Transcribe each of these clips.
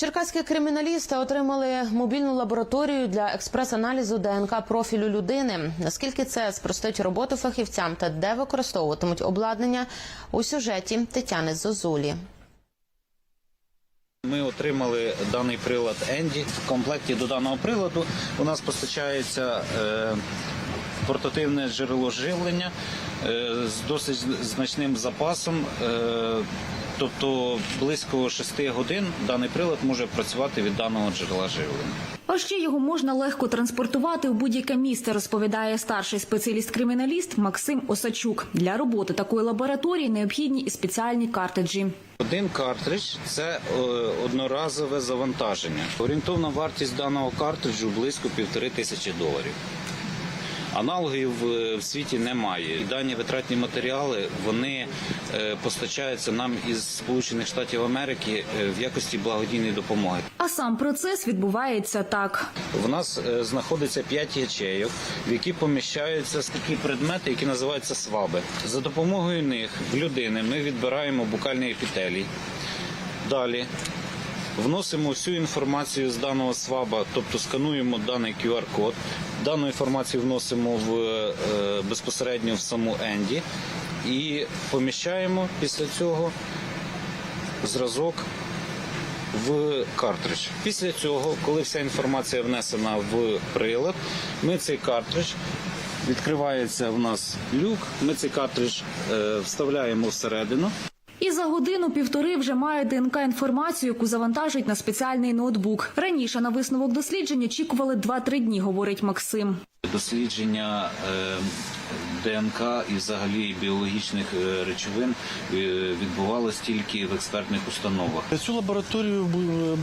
Черкаські криміналісти отримали мобільну лабораторію для експрес-аналізу ДНК профілю людини. Наскільки це спростить роботу фахівцям та де використовуватимуть обладнання у сюжеті Тетяни Зозулі. Ми отримали даний прилад Енді. В комплекті до даного приладу у нас постачається е, портативне джерело живлення е, з досить значним запасом. Е, тобто близько 6 годин даний прилад може працювати від даного джерела живлення. А ще його можна легко транспортувати в будь-яке місце, розповідає старший спеціаліст-криміналіст Максим Осачук. Для роботи такої лабораторії необхідні і спеціальні картриджі. Один картридж це е, одноразове завантаження. Орієнтовна вартість даного картриджу близько півтори тисячі доларів. Аналогів е, в світі немає. І Дані витратні матеріали вони е, постачаються нам із Сполучених Штатів Америки е, в якості благодійної допомоги. А сам процес відбувається так. В нас знаходиться 5 ячейок, в які поміщаються такі предмети, які називаються сваби. За допомогою них в людини ми відбираємо букальний епітелій. Далі вносимо всю інформацію з даного сваба, тобто скануємо даний QR-код. Дану інформацію вносимо в, е, безпосередньо в саму Енді і поміщаємо після цього зразок в картридж. Після цього, коли вся інформація внесена в прилад, ми цей картридж. Відкривається в нас люк. Ми цей картридж е, вставляємо всередину. І за годину-півтори вже має ДНК інформацію, яку завантажують на спеціальний ноутбук. Раніше на висновок досліджень очікували 2-3 дні, говорить Максим. Дослідження е, ДНК і взагалі біологічних е, речовин е, відбувалось тільки в експертних установах. Цю лабораторію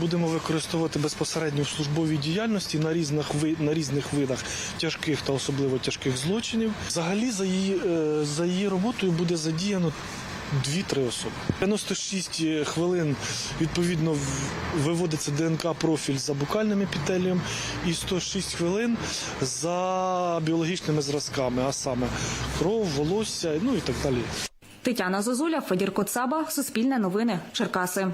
будемо використовувати безпосередньо в службовій діяльності на різних на різних видах тяжких та особливо тяжких злочинів. Взагалі за її за її роботою буде задіяно. Дві-три особи. 96 хвилин відповідно виводиться ДНК профіль за букальним епітелієм і 106 хвилин за біологічними зразками, а саме кров, волосся, ну і так далі. Тетяна Зозуля, Федір Коцаба, Суспільне новини, Черкаси.